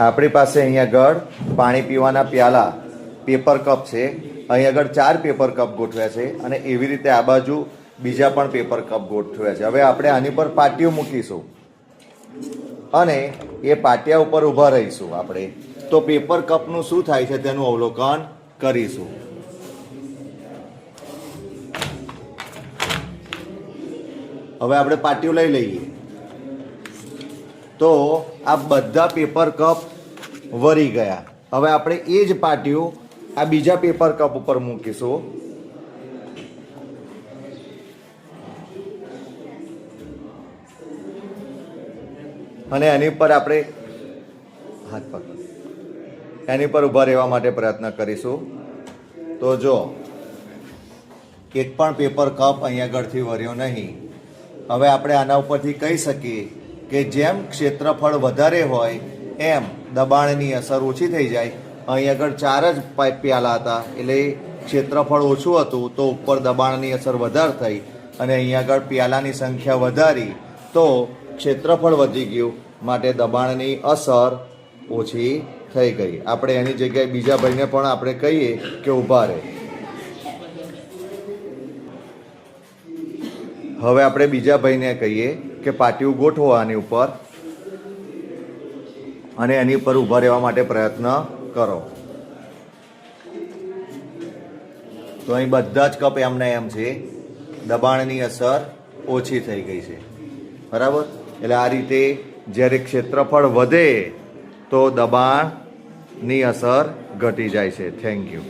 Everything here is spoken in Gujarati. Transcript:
આપણી પાસે અહીંયા આગળ પાણી પીવાના પ્યાલા પેપર કપ છે. અહીં આગળ ચાર પેપર કપ ગોઠવ્યા છે અને એવી રીતે આ બાજુ બીજા પણ પેપર કપ ગોઠવ્યા છે. હવે આપણે આની પર પાટીઓ મૂકીશું. અને એ પાટિયા ઉપર ઊભા રહીશું આપણે. તો પેપર કપનું શું થાય છે તેનું અવલોકન કરીશું. હવે આપણે પાટીઓ લઈ લઈએ. તો આ બધા પેપર કપ વરી ગયા. હવે આપણે એ જ પાટીઓ આ બીજા પેપર કપ ઉપર મૂકીશું. અને એની ઉપર આપણે હાથ પકડ. એની પર ઊભા રહેવા માટે પ્રયત્ન કરીશું. તો જો, એક પણ પેપર કપ અહીંયા આગળથી વર્યો નહીં. હવે આપણે આના ઉપરથી કહી શકીએ કે જેમ ક્ષેત્રફળ વધારે હોય, એમ દબાણની અસર ઓછી થઈ જાય. અહીં આગળ ચાર જ પાઇપ પ્યાલા હતા, એટલે ક્ષેત્રફળ ઓછું હતું, તો ઉપર દબાણની અસર વધારે થઈ અને અહીં આગળ પ્યાલાની સંખ્યા વધારી, તો ક્ષેત્રફળ વધી ગયું, માટે દબાણની અસર ઓછી થઈ ગઈ. આપણે એની જગ્યાએ બીજા ભાઈને પણ આપણે કહીએ કે ઊભા રહે. હવે આપણે બીજા ભાઈને કહીએ કે પાટિયું ગોઠવો આની ઉપર અને એની ઉપર ઊભા રહેવા માટે પ્રયત્ન કરો. તો અહીં બધા જ કપ એમને એમ છે, દબાણની અસર ઓછી થઈ ગઈ છે. બરાબર? એટલે આ રીતે જ્યારે ક્ષેત્રફળ વધે તો દબાણની અસર ઘટી જાય છે. Thank you